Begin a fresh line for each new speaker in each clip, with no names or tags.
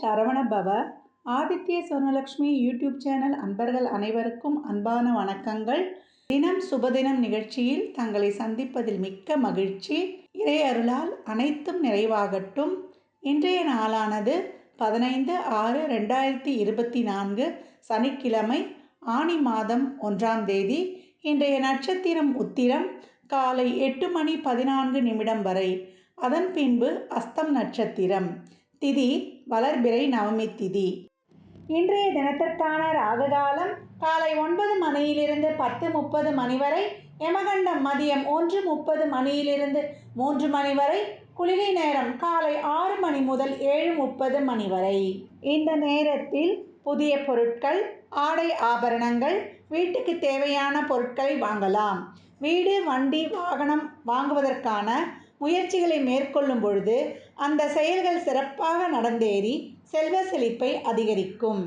சரவண பவ Aditya Swarnalakshmi YouTube channel அன்பர்கள் அனைவருக்கும் அன்பான வணக்கங்கள். தினம் சுபதினம் நிகழ்ச்சியில் தங்களை சந்திப்பதில் மிக்க மகிழ்ச்சி. இறை அருளால் அனைத்தும் நிறைவாகட்டும். இன்றைய நாளானது பதினைந்து ஆறு ரெண்டாயிரத்தி இருபத்தி நான்கு சனிக்கிழமை ஆனி மாதம் ஒன்றாம் தேதி. இன்றைய நட்சத்திரம் உத்திரம் காலை எட்டு மணி பதினான்கு நிமிடம் வரை. அதன் பின்பு அஸ்தம் நட்சத்திரம். திதி வளர்பிறை நவமி திதி. இன்றைய தினத்திற்கான ராககாலம் காலை ஒன்பது மணியிலிருந்து பத்து முப்பது மணி வரை யமகண்டம் மதியம் ஒன்று முப்பது மணியிலிருந்து மூன்று மணி வரை குளிகை நேரம் காலை ஆறு மணி முதல் ஏழு முப்பது மணி வரை. இந்த நேரத்தில் புதிய பொருட்கள் ஆடை ஆபரணங்கள் வீட்டுக்கு தேவையான பொருட்களை வாங்கலாம். வீடு வண்டி வாகனம் வாங்குவதற்கான முயற்சிகளை மேற்கொள்ளும் பொழுது அந்த செயல்கள் சிறப்பாக நடந்தேறி செல்வ செழிப்பை அதிகரிக்கும்.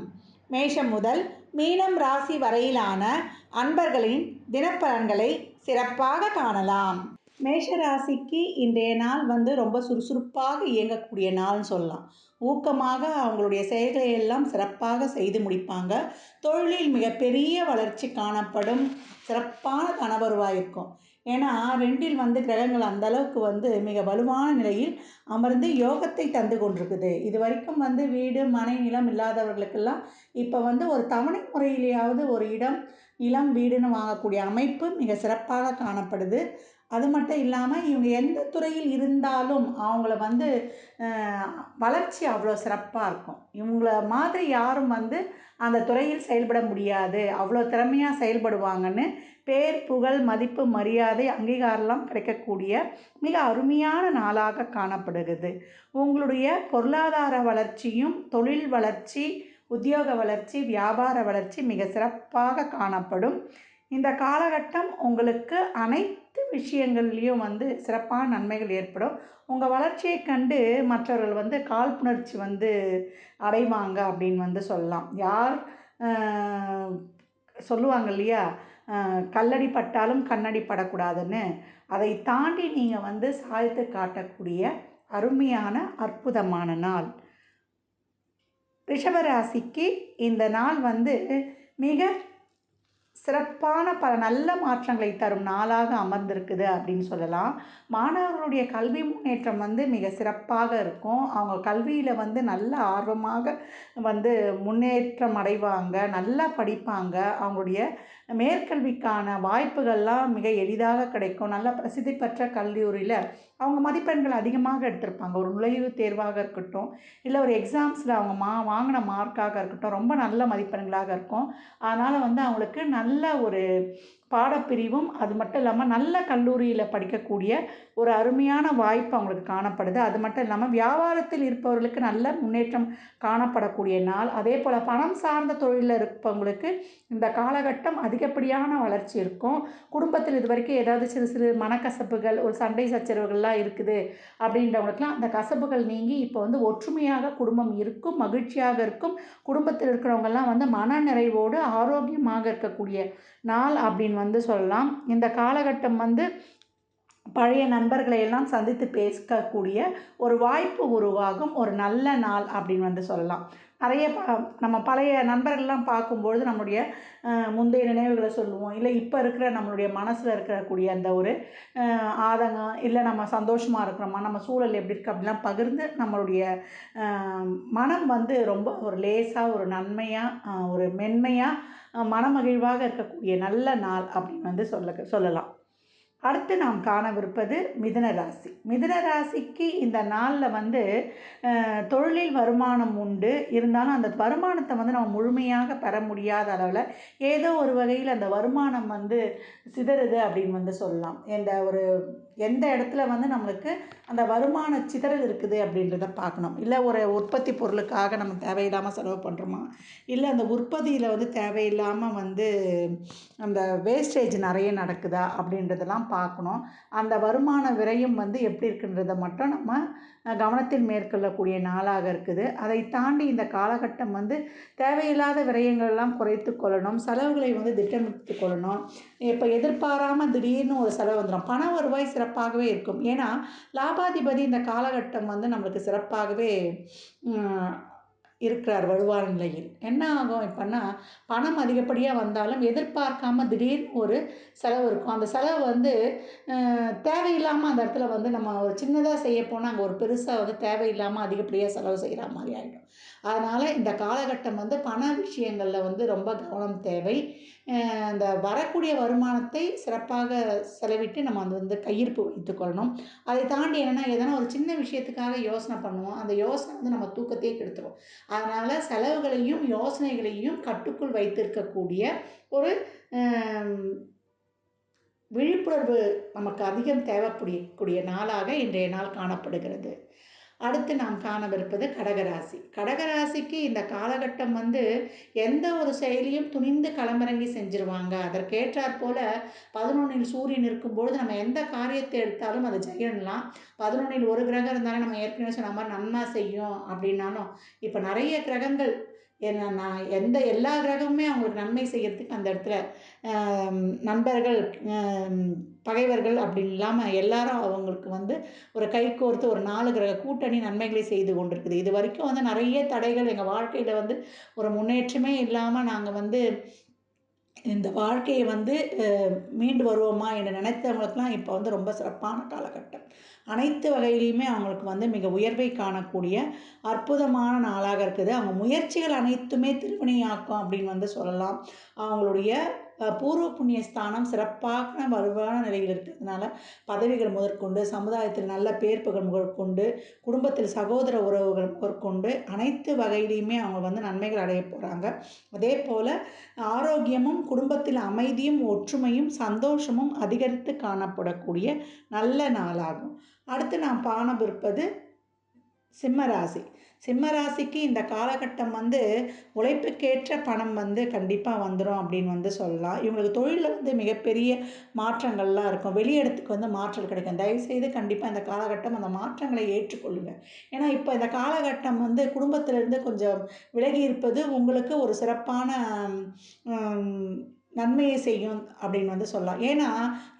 மேஷம் முதல் மீனம் ராசி வரையிலான அன்பர்களின் தினப்பலன்களை சிறப்பாக காணலாம். மேஷ ராசிக்கு இன்றைய நாள் வந்து ரொம்ப சுறுசுறுப்பாக இயங்கக்கூடிய நாள்னு சொல்லலாம். ஊக்கமாக அவங்களுடைய செயல்களை எல்லாம் சிறப்பாக செய்து முடிப்பாங்க. தொழிலில் மிகப்பெரிய வளர்ச்சி காணப்படும். சிறப்பான கணவருவாக இருக்கும் ஏன்னா ரெண்டில் வந்து கிரகங்கள் அந்த அளவுக்கு வந்து மிக வலுவான நிலையில் அமர்ந்து யோகத்தை தந்து கொண்டிருக்குது. இது வரைக்கும் வந்து வீடு மனை நிலம் இல்லாதவர்களுக்கெல்லாம் இப்போ வந்து ஒரு தவணை முறையிலேயாவது ஒரு இடம் நிலம் வீடுன்னு வாங்கக்கூடிய அமைப்பு மிக சிறப்பாக காணப்படுது. அது மட்டும் இல்லாமல் இவங்க எந்த துறையில் இருந்தாலும் அவங்கள வந்து வளர்ச்சி அவ்வளோ சிறப்பாக இருக்கும். இவங்கள மாதிரி யாரும் வந்து அந்த துறையில் செயல்பட முடியாது. அவ்வளோ திறமையாக செயல்படுவாங்கன்னு பேர் புகழ் மதிப்பு மரியாதை அங்கீகாரம்லாம் கிடைக்கக்கூடிய மிக அருமையான நாளாக காணப்படுகிறது. உங்களுடைய பொருளாதார வளர்ச்சியும் தொழில் வளர்ச்சி உத்தியோக வளர்ச்சி வியாபார வளர்ச்சி மிக சிறப்பாக காணப்படும். இந்த காலகட்டம் உங்களுக்கு அனைத்து விஷயங்கள்லேயும் வந்து சிறப்பான நன்மைகள் ஏற்படும். உங்கள் வளர்ச்சியை கண்டு மற்றவர்கள் வந்து காழ்ப்புணர்ச்சி வந்து அடைவாங்க அப்படின்னு வந்து சொல்லலாம். யார் சொல்லுவாங்க இல்லையா? கல்லடி பட்டாலும் கண்ணடி படக்கூடாதுன்னு. அதை தாண்டி நீங்கள் வந்து சாதித்து காட்டக்கூடிய அருமையான அற்புதமான நாள். ரிஷபராசிக்கு இந்த நாள் வந்து மிக சிறப்பான பல நல்ல மாற்றங்களை தரும் நாளாக அமர்ந்திருக்குது அப்படின்னு சொல்லலாம். மாணவர்களுடைய கல்வி முன்னேற்றம் வந்து மிக சிறப்பாக இருக்கும். அவங்க கல்வியில் வந்து நல்ல ஆர்வமாக வந்து முன்னேற்றம் அடைவாங்க நல்லா படிப்பாங்க. அவங்களுடைய மேற்கல்விக்கான வாய்ப்புகள்லாம் மிக எளிதாக கிடைக்கும். நல்ல பிரசித்தி பெற்ற கல்லூரியில் அவங்க மதிப்பெண்கள் அதிகமாக எடுத்திருப்பாங்க. ஒரு நுழைவுத் தேர்வாக இருக்கட்டும் இல்லை ஒரு எக்ஸாம்ஸில் அவங்க மா வாங்கின மார்க்காக இருக்கட்டும் ரொம்ப நல்ல மதிப்பெண்களாக இருக்கும். அதனால் வந்து அவங்களுக்கு நல்ல ஒரு பாடப்பிரிவும் அது மட்டும் இல்லாமல் நல்ல கல்லூரியில் படிக்கக்கூடிய ஒரு அருமையான வாய்ப்பு அவங்களுக்கு காணப்படுது. அது மட்டும் இல்லாமல் வியாபாரத்தில் இருப்பவர்களுக்கு நல்ல முன்னேற்றம் காணப்படக்கூடிய நாள். அதே போல் பணம் சார்ந்த தொழிலில் இருப்பவங்களுக்கு இந்த காலகட்டம் அதிகப்படியான வளர்ச்சி இருக்கும். குடும்பத்தில் இது வரைக்கும் ஏதாவது சிறு சிறு மனக்கசப்புகள் ஒரு சண்டை சச்சரவுகள்லாம் இருக்குது அப்படின்றவங்களுக்குலாம் அந்த கசப்புகள் நீங்கி இப்போ வந்து ஒற்றுமையாக குடும்பம் இருக்கும் மகிழ்ச்சியாக இருக்கும். குடும்பத்தில் இருக்கிறவங்கெல்லாம் வந்து மன நிறைவோடு ஆரோக்கியமாக இருக்கக்கூடிய நாள் அப்படின்னு வந்து சொல்லலாம். இந்த காலகட்டம் வந்து பழைய நண்பர்களை எல்லாம் சந்தித்து பேசக்கூடிய ஒரு வாய்ப்பு உருவாகும். ஒரு நல்ல நாள் அப்படின்னு வந்து சொல்லலாம். நிறைய ப நம்ம பழைய நண்பர்கள்லாம் பார்க்கும்பொழுது நம்மளுடைய முந்தைய நினைவுகளை சொல்லுவோம். இல்லை இப்போ இருக்கிற நம்மளுடைய மனசில் இருக்கக்கூடிய அந்த ஒரு ஆதங்கம் இல்லை நம்ம சந்தோஷமாக இருக்கிறோமா நம்ம சூழல் எப்படி இருக்குது அப்படிலாம் பகிர்ந்து நம்மளுடைய மனம் வந்து ரொம்ப ஒரு லேசாக ஒரு நன்மையாக ஒரு மென்மையாக மனமகிழ்வாக இருக்கக்கூடிய நல்ல நாள் அப்படின்னு வந்து சொல்ல சொல்லலாம். அடுத்து நாம் காணவிருப்பது மிதுன ராசி. மிதுன ராசிக்கு இந்த நாளில் வந்து தொழிலில் வருமானம் உண்டு. இருந்தாலும் அந்த வருமானத்தை வந்து நம்ம முழுமையாக பெற முடியாத அளவில் ஏதோ ஒரு வகையில் அந்த வருமானம் வந்து சிதறுது அப்படின்னு வந்து சொல்லலாம். இந்த ஒரு எந்த இடத்துல வந்து நம்மளுக்கு அந்த வருமான சிதறல் இருக்குது அப்படின்றத பார்க்கணும். இல்லை ஒரு உற்பத்தி பொருளுக்காக நம்ம தேவையில்லாமல் செலவு பண்ணுறோமா இல்லை அந்த உற்பத்தியில் வந்து தேவையில்லாமல் வந்து அந்த வேஸ்டேஜ் நிறைய நடக்குதா அப்படின்றதெல்லாம் பார்க்கணும். அந்த வருமான விரயம் வந்து எப்படி இருக்குன்றதை மட்டும் நம்ம கவனத்தில் மேற்கொள்ளக்கூடிய நாளாக இருக்குது. அதை தாண்டி இந்த காலகட்டம் வந்து தேவையில்லாத விரயங்கள்லாம் குறைத்து கொள்ளணும் செலவுகளை வந்து திட்டமிட்டு கொள்ளணும். இப்போ எதிர்பாராமல் திடீர்னு ஒரு செலவு வந்துடும் பண வருவாய் சிறப்பாகவே இருக்கும். ஏன்னா லாபாதிபதி இந்த காலகட்டம் வந்து நம்மளுக்கு சிறப்பாகவே இருக்கிறார் வலுவான நிலையில். என்ன ஆகும் இப்போன்னா பணம் அதிகப்படியாக வந்தாலும் எதிர்பார்க்காம திடீர்னு ஒரு செலவு இருக்கும். அந்த செலவு வந்து தேவையில்லாமல் அந்த இடத்துல வந்து நம்ம ஒரு சின்னதாக செய்ய போனால் அங்கே ஒரு பெருசாக வந்து தேவையில்லாமல் அதிகப்படியாக செலவு செய்கிற மாதிரி ஆகிடும் அதனால் இந்த காலகட்டம் வந்து பண விஷயங்களில் வந்து ரொம்ப கவனம் தேவை. அந்த வரக்கூடிய வருமானத்தை சிறப்பாக செலவிட்டு நம்ம அது வந்து கையிருப்பு வைத்துக்கொள்ளணும் அதை தாண்டி என்னென்னா எதனா ஒரு சின்ன விஷயத்துக்காக யோசனை பண்ணுவோம். அந்த யோசனை வந்து நம்ம தூக்கத்தையே கெடுத்துரும். அதனால் செலவுகளையும் யோசனைகளையும் கட்டுக்குள் வைத்திருக்கக்கூடிய ஒரு விழிப்புணர்வு நமக்கு அதிகம் தேவைப்படக்கூடிய நாளாக இன்றைய நாள் காணப்படுகிறது. அடுத்து நாம் காணவிருப்பது கடகராசி. கடகராசிக்கு இந்த காலகட்டம் வந்து எந்த ஒரு செயலியும் துணிந்து களமிறங்கி செஞ்சிருவாங்க. அதற்கேற்றாற் போல பதினொன்றில் சூரியன் இருக்கும்பொழுது நம்ம எந்த காரியத்தை எடுத்தாலும் அதை ஜெயிடலாம் பதினொன்றில் ஒரு கிரகம் இருந்தாலும் நம்ம ஏற்கனவே சொன்ன மாதிரி நன்மை செய்யும் அப்படின்னாலும் இப்போ நிறைய கிரகங்கள் என்ன நான் எந்த எல்லா கிரகமுமே அவங்களுக்கு நன்மை செய்யறதுக்கு அந்த இடத்துல நண்பர்கள் பகைவர்கள் அப்படி இல்லாமல் எல்லாரும் அவங்களுக்கு வந்து ஒரு கை கோர்த்து ஒரு நாலு கிரக கூட்டணி நன்மைகளை செய்து கொண்டிருக்குது. இது வரைக்கும் வந்து நிறைய தடைகள் எங்கள் வாழ்க்கையில் வந்து ஒரு முன்னேற்றமே இல்லாமல் நாங்கள் வந்து இந்த வாழ்க்கையை வந்து மீண்டு வருவோமா என்று நினைத்தவங்களுக்குலாம் இப்போ வந்து ரொம்ப சிறப்பான காலகட்டம். அனைத்து வகையிலையுமே அவங்களுக்கு வந்து மிக உயர்வை காணக்கூடிய அற்புதமான நாளாக இருக்குது. அவங்க முயற்சிகள் அனைத்துமே திருவினையாக்கும் அப்படின்னு வந்து சொல்லலாம். அவங்களுடைய பூர்வ புண்ணிய ஸ்தானம் சிறப்பான வலுவான நிலையில் இருக்கிறதுனால பதவிகள் முதற்கொண்டு சமுதாயத்தில் நல்ல பேர்ப்புகள் முதற்கொண்டு குடும்பத்தில் சகோதர உறவுகள் முதற்கொண்டு அனைத்து வகையிலையுமே அவங்க வந்து நன்மைகள் அடைய போகிறாங்க அதே போல் ஆரோக்கியமும் குடும்பத்தில் அமைதியும் ஒற்றுமையும் சந்தோஷமும் அதிகரித்து காணப்படக்கூடிய நல்ல நாளாகும். அடுத்து நாம் காணவிருப்பது சிம்மராசி சிம்மராசிக்கு இந்த காலகட்டம் வந்து உழைப்புக்கேற்ற பணம் வந்து கண்டிப்பாக வந்துடும் அப்படின்னு வந்து சொல்லலாம். இவங்களுக்கு தொழிலில் வந்து மிகப்பெரிய மாற்றங்கள்லாம் இருக்கும். வெளி இடத்துக்கு வந்து மாற்றல் கிடைக்கும். தயவுசெய்து கண்டிப்பாக இந்த காலகட்டம் அந்த மாற்றங்களை ஏற்றுக்கொள்ளுங்க. ஏன்னா இப்போ இந்த காலகட்டம் வந்து குடும்பத்திலேருந்து கொஞ்சம் விலகி இருப்பது உங்களுக்கு ஒரு சிறப்பான நன்மையை செய்யும் அப்படின்னு வந்து சொல்லலாம். ஏன்னா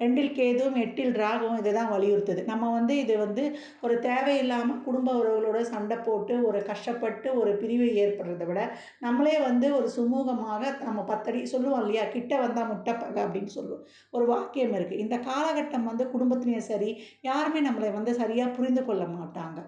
ரெண்டில் கேதுவும் எட்டில் ராகவும் இதை தான் வலியுறுத்துது. நம்ம வந்து இது வந்து ஒரு தேவையில்லாமல் குடும்ப உறவுகளோட சண்டை போட்டு ஒரு கஷ்டப்பட்டு ஒரு பிரிவு ஏற்படுறதை விட நம்மளே வந்து ஒரு சுமூகமாக நம்ம பத்தடி சொல்லுவோம் இல்லையா? கிட்ட வந்தால் முட்டைப்பக அப்படின்னு சொல்லுவோம். ஒரு வாக்கியம் இருக்குது இந்த காலகட்டம் வந்து குடும்பத்திலையும் சரி யாருமே நம்மளை வந்து சரியாக புரிந்து கொள்ள மாட்டாங்க.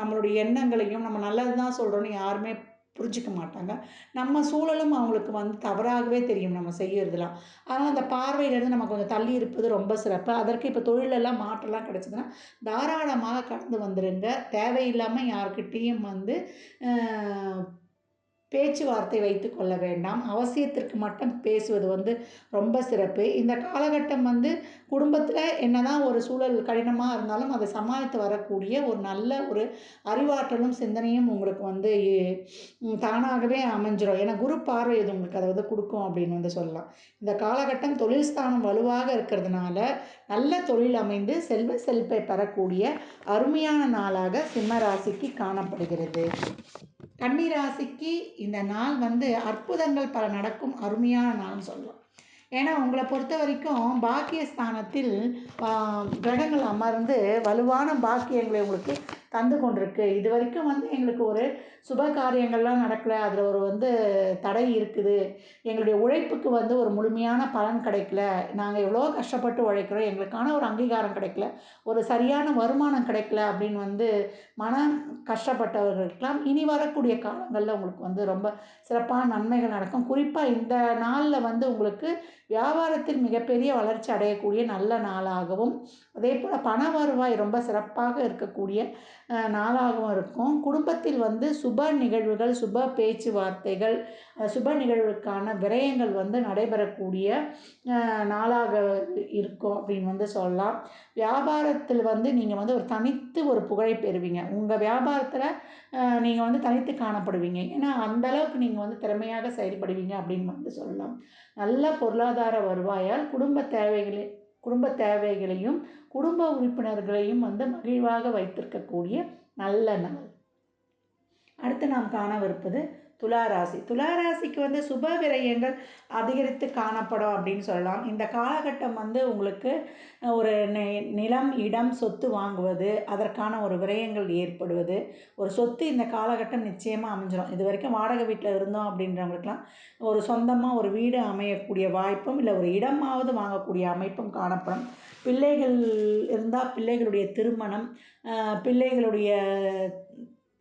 நம்மளுடைய எண்ணங்களையும் நம்ம நல்லது தான் சொல்கிறோன்னு யாருமே புரிஞ்சுக்க மாட்டாங்க. நம்ம சூழலும் அவங்களுக்கு வந்து தவறாகவே தெரியும் நம்ம செய்யறதுலாம் அதனால் அந்த பார்வையிலேருந்து நம்ம கொஞ்சம் தள்ளி இருப்பது ரொம்ப சிறப்பு. அதற்கு இப்போ தொழிலெல்லாம் மாற்றலாம் கிடச்சிதுன்னா தாராளமாக கடந்து வந்துடுங்க தேவையில்லாமல் யாருக்கிட்டேயும் வந்து பேச்சுவார்த்தை வைத்து கொள்ள வேண்டாம். அவசியத்திற்கு மட்டும் பேசுவது வந்து ரொம்ப சிறப்பு. இந்த காலகட்டம் வந்து குடும்பத்தில் என்னதான் ஒரு சூழல் கடினமாக இருந்தாலும் அதை சமாளித்து வரக்கூடிய ஒரு நல்ல ஒரு அறிவாற்றலும் சிந்தனையும் உங்களுக்கு வந்து தானாகவே அமைஞ்சிடும் ஏன்னா குரு பார்வை இது உங்களுக்கு? அதை வந்து கொடுக்கும் அப்படின்னு வந்து சொல்லலாம். இந்த காலகட்டம் தொழில் ஸ்தானம் வலுவாக இருக்கிறதுனால நல்ல தொழில் அமைந்து செல்வ செழிப்பை பெறக்கூடிய அருமையான நாளாக சிம்ம ராசிக்கு காணப்படுகிறது. கன்னி ராசிக்கு இந்த நாள் வந்து அற்புதங்கள் பல நடக்கும் அருமையான நாள்னு சொல்லலாம். ஏன்னா உங்களை பொறுத்த வரைக்கும் பாக்கியஸ்தானத்தில் கிரகங்கள் அமர்ந்து வலுவான பாக்கியங்களை உங்களுக்கு தந்து கொண்டிருக்கு. இது வரைக்கும் வந்து எங்களுக்கு ஒரு சுப காரியங்கள்லாம் நடக்கலை. அதில் ஒரு வந்து தடை இருக்குது. எங்களுடைய உழைப்புக்கு வந்து ஒரு முழுமையான பலன் கிடைக்கல. நாங்கள் எவ்வளோ கஷ்டப்பட்டு உழைக்கிறோம். எங்களுக்கான ஒரு அங்கீகாரம் கிடைக்கல. ஒரு சரியான வருமானம் கிடைக்கல அப்படின்னு வந்து மனம் கஷ்டப்பட்டவர்களுக்கெல்லாம் இனி வரக்கூடிய காலங்களில் உங்களுக்கு வந்து ரொம்ப சிறப்பான நன்மைகள் நடக்கும். குறிப்பாக இந்த நாளில் வந்து உங்களுக்கு வியாபாரத்தில் மிகப்பெரிய வளர்ச்சி அடையக்கூடிய நல்ல நாளாகவும் அதே போல் பண வருவாய் ரொம்ப சிறப்பாக இருக்கக்கூடிய நாளாகவும் இருக்கும். குடும்பத்தில் வந்து சுப நிகழ்வுகள் சுப பேச்சுவார்த்தைகள் சுப நிகழ்வுக்கான விரயங்கள் வந்து நடைபெறக்கூடிய நாளாக இருக்கும் அப்படின்னு வந்து சொல்லலாம். வியாபாரத்தில் வந்து நீங்கள் வந்து ஒரு தனித்து ஒரு புகழை பெறுவீங்க. உங்கள் வியாபாரத்தில் நீங்கள் வந்து தனித்து காணப்படுவீங்க. ஏன்னா அந்த அளவுக்கு நீங்கள் வந்து திறமையாக செயல்படுவீங்க அப்படின்னு வந்து சொல்லலாம். நல்ல பொருளாதார வருவாயால் குடும்ப தேவைகளை குடும்ப தேவைகளையும் குடும்ப உறுப்பினர்களையும் வந்து மகிழ்வாக வைத்திருக்கக்கூடிய நல்ல நாள். அடுத்து நாம் காணவிருப்பது துளாராசி. துளாராசிக்கு வந்து சுப விரயங்கள் அதிகரித்து காணப்படும் அப்படின்னு சொல்லலாம். இந்த காலகட்டம் வந்து உங்களுக்கு ஒரு நிலம் இடம் சொத்து வாங்குவது அதற்கான ஒரு விரயங்கள் ஏற்படுவது. ஒரு சொத்து இந்த காலகட்டம் நிச்சயமாக அமைஞ்சிடும் இது வரைக்கும் வாடகை வீட்டில் இருந்தோம் அப்படின்றவங்களுக்குலாம் ஒரு சொந்தமாக ஒரு வீடு அமையக்கூடிய வாய்ப்பும் இல்லை ஒரு இடமாவது வாங்கக்கூடிய அமைப்பும் காணப்படும். பிள்ளைகள் இருந்தால் பிள்ளைகளுடைய திருமணம் பிள்ளைகளுடைய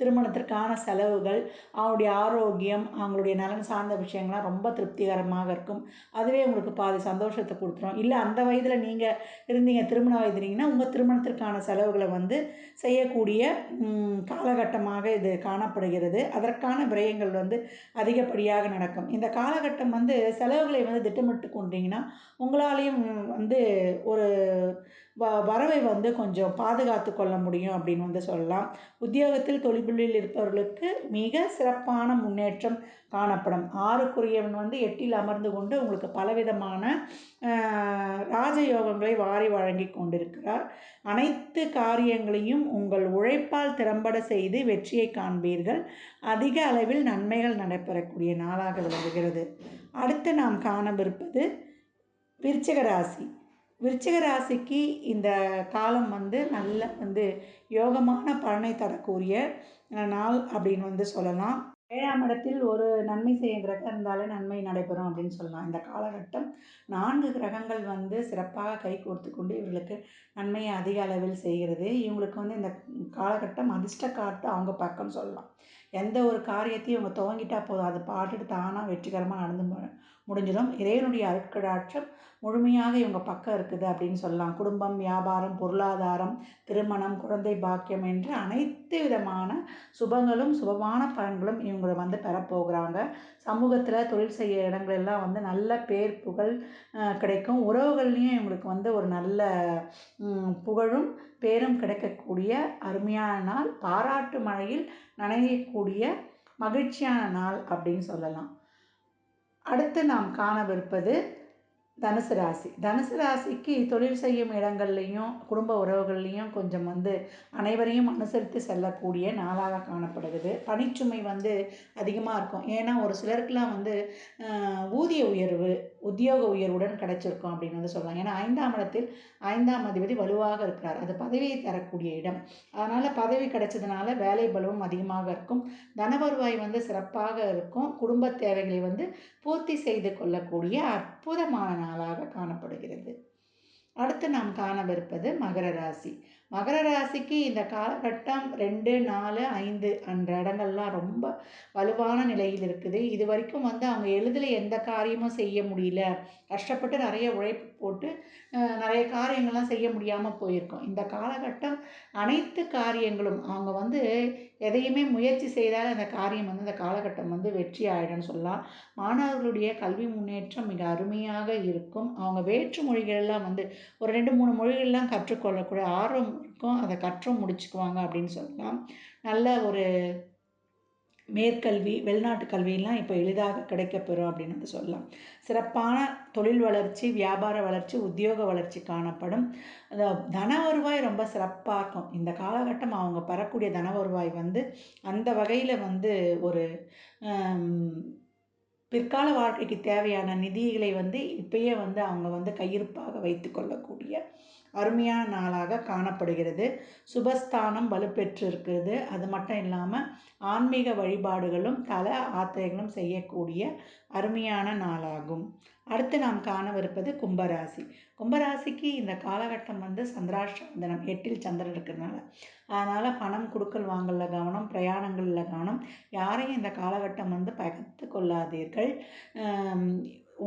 திருமணத்திற்கான செலவுகள் அவங்களுடைய ஆரோக்கியம் அவங்களுடைய நலன் சார்ந்த விஷயங்கள்லாம் ரொம்ப திருப்திகரமாக இருக்கும். அதுவே உங்களுக்கு பாதி சந்தோஷத்தை கொடுத்துரும். இல்லை அந்த வயதில் நீங்கள் இருந்தீங்க திருமண வயதுனீங்கன்னா உங்கள் திருமணத்திற்கான செலவுகளை வந்து செய்யக்கூடிய காலகட்டமாக இது காணப்படுகிறது. அதற்கான விரயங்கள் வந்து அதிகப்படியாக நடக்கும். இந்த காலகட்டம் வந்து செலவுகளை வந்து திட்டமிட்டு கொண்டீங்கன்னா உங்களாலேயும் வந்து ஒரு வ வரவை வந்து கொஞ்சம் பாதுகாத்து கொள்ள முடியும் அப்படின்னு வந்து சொல்லலாம். உத்தியோகத்தில் தொழில்களில் இருப்பவர்களுக்கு மிக சிறப்பான முன்னேற்றம் காணப்படும். ஆறுக்குரியவன் வந்து எட்டில் அமர்ந்து கொண்டு உங்களுக்கு பலவிதமான ராஜயோகங்களை வாரி வழங்கி கொண்டிருக்கிறார். அனைத்து காரியங்களையும் உங்கள் உழைப்பால் திறம்பட செய்து வெற்றியை காண்பீர்கள். அதிக அளவில் நன்மைகள் நடைபெறக்கூடிய நாளாக விளங்குகிறது. அடுத்து நாம் காணவிருப்பது விருச்சிக ராசி. விருச்சிக ராசிக்கு இந்த காலம் வந்து நல்ல வந்து யோகமான பலனை தரக்கூடிய நாள் அப்படின்னு வந்து சொல்லலாம். ஏழாம் இடத்தில் ஒரு நன்மை செய்யும் கிரகம் இருந்தாலே நன்மை நடைபெறும் அப்படின்னு சொல்லலாம். இந்த காலகட்டம் நான்கு கிரகங்கள் வந்து சிறப்பாக கை கோர்த்து கொண்டு இவர்களுக்கு நன்மையை அதிக அளவில் செய்கிறது. இவங்களுக்கு வந்து இந்த காலகட்டம் அதிர்ஷ்ட காட்டு அவங்க பக்கம் சொல்லலாம். எந்த ஒரு காரியத்தையும் இவங்க துவங்கிட்டா போதும். அது பாட்டுட்டு தானாக வெற்றிகரமாக நடந்து முடிஞ்சிடும். இறைவனுடைய அருட்கடாட்சம் முழுமையாக இவங்க பக்கம் இருக்குது அப்படின்னு சொல்லலாம். குடும்பம் வியாபாரம் பொருளாதாரம் திருமணம் குழந்தை பாக்கியம் என்று அனைத்து விதமான சுபங்களும் சுபமான பலன்களும் இவங்களை வந்து பெறப்போகிறாங்க சமூகத்தில் தொழில் செய்ய இடங்களெல்லாம் வந்து நல்ல பேர் புகழ் கிடைக்கும். உறவுகள்லேயும் இவங்களுக்கு வந்து ஒரு நல்ல புகழும் பேரும் கிடைக்கக்கூடிய அருமையான நாள். பாராட்டு மழையில் நனையக்கூடிய மகிழ்ச்சியான நாள் அப்படின்னு சொல்லலாம். அடுத்து நாம் காணவிருப்பது தனுசு ராசி. தனுசு ராசிக்கு தொழில் செய்யும் இடங்கள்லையும் குடும்ப உறவுகள்லையும் கொஞ்சம் வந்து அனைவரையும் அனுசரித்து செல்லக்கூடிய நாளாக காணப்படுகிறது. பணிச்சுமை வந்து அதிகமாக இருக்கும். ஏன்னா ஒரு சிலருக்குலாம் வந்து ஊதிய உயர்வு உத்தியோக உயர்வுடன் கிடைச்சிருக்கும் அப்படின்னு வந்து சொல்கிறாங்க ஏன்னா ஐந்தாம் இடத்தில் ஐந்தாம் அதிபதி வலுவாக இருக்கிறார். அது பதவியை தரக்கூடிய இடம். அதனால் பதவி கிடைச்சதுனால வேலை பலவும் அதிகமாக இருக்கும். தன வருவாய் வந்து சிறப்பாக இருக்கும். குடும்ப தேவைகளை வந்து பூர்த்தி செய்து கொள்ளக்கூடிய அற்புதமான நாளாக காணப்படுகிறது. அடுத்து நாம் காணவிருப்பது மகர ராசி. மகர ராசிக்கு இந்த காலகட்டம் ரெண்டு நாலு ஐந்து அன்ற இடங்கள்லாம் ரொம்ப வலுவான நிலையில் இருக்குது. இது வரைக்கும் வந்து அவங்க எளிதில் எந்த காரியமும் செய்ய முடியல. கஷ்டப்பட்டு நிறைய உழைப்பு போட்டு நிறைய காரியங்கள்லாம் செய்ய முடியாமல் போயிருக்கோம். இந்த காலகட்டம் அனைத்து காரியங்களும் அவங்க வந்து எதையுமே முயற்சி செய்தால் அந்த காரியம் வந்து அந்த காலகட்டம் வந்து வெற்றி ஆகிடும்னு சொல்லலாம். மாணவர்களுடைய கல்வி முன்னேற்றம் மிக அருமையாக இருக்கும். அவங்க வேற்று மொழிகளெல்லாம் வந்து ஒரு ரெண்டு மூணு மொழிகள்லாம் கற்றுக்கொள்ளக்கூடிய ஆர்வம் இருக்கும். அதை கற்றும் முடிச்சுக்குவாங்க அப்படின்னு சொல்லலாம். நல்ல ஒரு மேற்கல்வி வெளிநாட்டு கல்வியெல்லாம் இப்போ எளிதாக கிடைக்கப்பெறும் அப்படின்னு வந்து சொல்லலாம். சிறப்பான தொழில் வளர்ச்சி வியாபார வளர்ச்சி உத்தியோக வளர்ச்சி காணப்படும். அந்த தன வருவாய் ரொம்ப சிறப்பாக இருக்கும். இந்த காலகட்டம் அவங்க பெறக்கூடிய தன வருவாய் வந்து அந்த வகையில் வந்து ஒரு பிற்கால வாழ்க்கைக்கு தேவையான நிதிகளை வந்து இப்பயே வந்து அவங்க வந்து கையிருப்பாக வைத்து கொள்ளக்கூடிய அருமையான நாளாக காணப்படுகிறது. சுபஸ்தானம் வலுப்பெற்று இருக்கிறது அது மட்டும் இல்லாமல் ஆன்மீக வழிபாடுகளும் தல ஆத்திரைகளும் செய்யக்கூடிய அருமையான நாளாகும். அடுத்து நாம் காணவிருப்பது கும்பராசி. கும்பராசிக்கு இந்த காலகட்டம் வந்து சந்திராஷ்டமந்தனம் எட்டில் சந்திரன் இருக்கிறதுனால. அதனால் பணம் கொடுக்கல் வாங்கலில் கவனம் பிரயாணங்களில் கவனம். யாரையும் இந்த காலகட்டம் வந்து பகைத்து கொள்ளாதீர்கள்.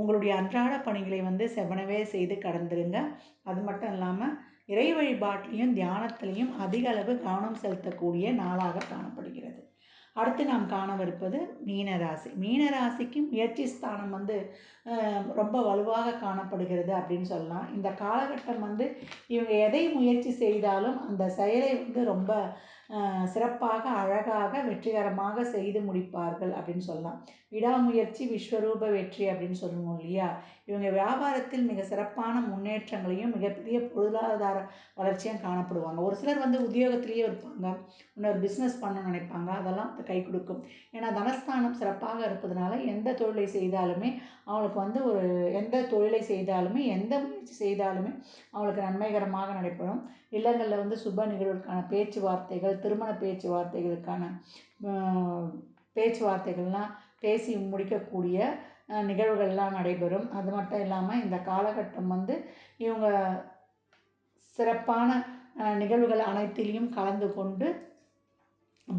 உங்களுடைய அன்றாட பணிகளை வந்து செவனவே செய்து கடந்துருங்க. அது மட்டும் இல்லாமல் இறை வழிபாட்டிலையும் தியானத்திலையும் அதிக அளவு கவனம் செலுத்தக்கூடிய நாளாக காணப்படுகிறது. அடுத்து நாம் காணவிருப்பது மீனராசி. மீனராசிக்கு முயற்சி ஸ்தானம் வந்து ரொம்ப வலுவாக காணப்படுகிறது அப்படின்னு சொல்லலாம். இந்த காலகட்டம் வந்து இவங்க எதை முயற்சி செய்தாலும் அந்த செயலை வந்து ரொம்ப சிறப்பாக அழகாக வெற்றிகரமாக செய்து முடிப்பார்கள் அப்படின்னு சொல்லலாம். விடாமுயற்சி விஸ்வரூப வெற்றி அப்படின்னு சொல்லுவோம் இல்லையா? இவங்க வியாபாரத்தில் மிக சிறப்பான முன்னேற்றங்களையும் மிகப்பெரிய பொருளாதார வளர்ச்சியும் காணப்படுவாங்க. ஒரு சிலர் வந்து உத்தியோகத்திலேயே இருப்பாங்க. இன்னொரு பிஸ்னஸ் பண்ணணும்னு நினைப்பாங்க. அதெல்லாம் கை கொடுக்கும். ஏன்னா தனஸ்தானம் சிறப்பாக இருப்பதனால எந்த தொழிலை செய்தாலுமே அவங்களுக்கு வந்து ஒரு எந்த தொழிலை செய்தாலுமே எந்த முயற்சி செய்தாலுமே அவங்களுக்கு நன்மைகரமாக நடைபெறும். இல்லங்களில் வந்து சுப நிகழ்வுக்கான பேச்சுவார்த்தைகள் திருமண பேச்சுவார்த்தைகளுக்கான பேச்சுவார்த்தைகள்லாம் பேசி முடிக்கக்கூடிய நிகழ்வுகள்லாம் நடைபெறும். அது மட்டும் இல்லாமல் இந்த காலகட்டம் வந்து இவங்க சிறப்பான நிகழ்வுகள் அனைத்திலையும் கலந்து கொண்டு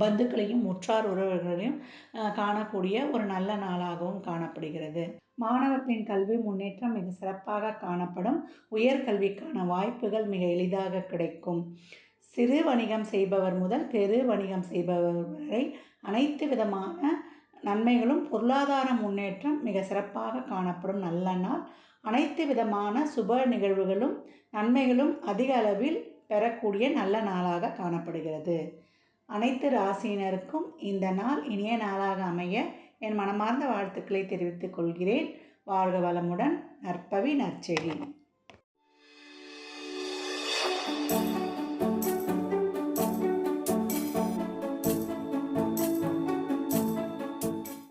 பந்துக்களையும் உற்றார் உறவினர்களையும் காணக்கூடிய ஒரு நல்ல நாளாகவும் காணப்படுகிறது. மாணவர்களின் கல்வி முன்னேற்றம் மிக சிறப்பாக காணப்படும். உயர்கல்விக்கான வாய்ப்புகள் மிக எளிதாக கிடைக்கும். சிறு வணிகம் செய்பவர் முதல் பெரு வணிகம் செய்பவர் வரை அனைத்து விதமான நன்மைகளும் பொருளாதார முன்னேற்றம் மிக சிறப்பாக காணப்படும் நல்ல நாள். அனைத்து விதமான சுப நிகழ்வுகளும் நன்மைகளும் அதிக அளவில் பெறக்கூடிய நல்ல நாளாக காணப்படுகிறது. அனைத்து ராசியினருக்கும் இந்த நாள் இனிய நாளாக அமைய என் மனமார்ந்த வாழ்த்துக்களை தெரிவித்துக் கொள்கிறேன். வாழ்க வளமுடன். நற்பவி நற்செடி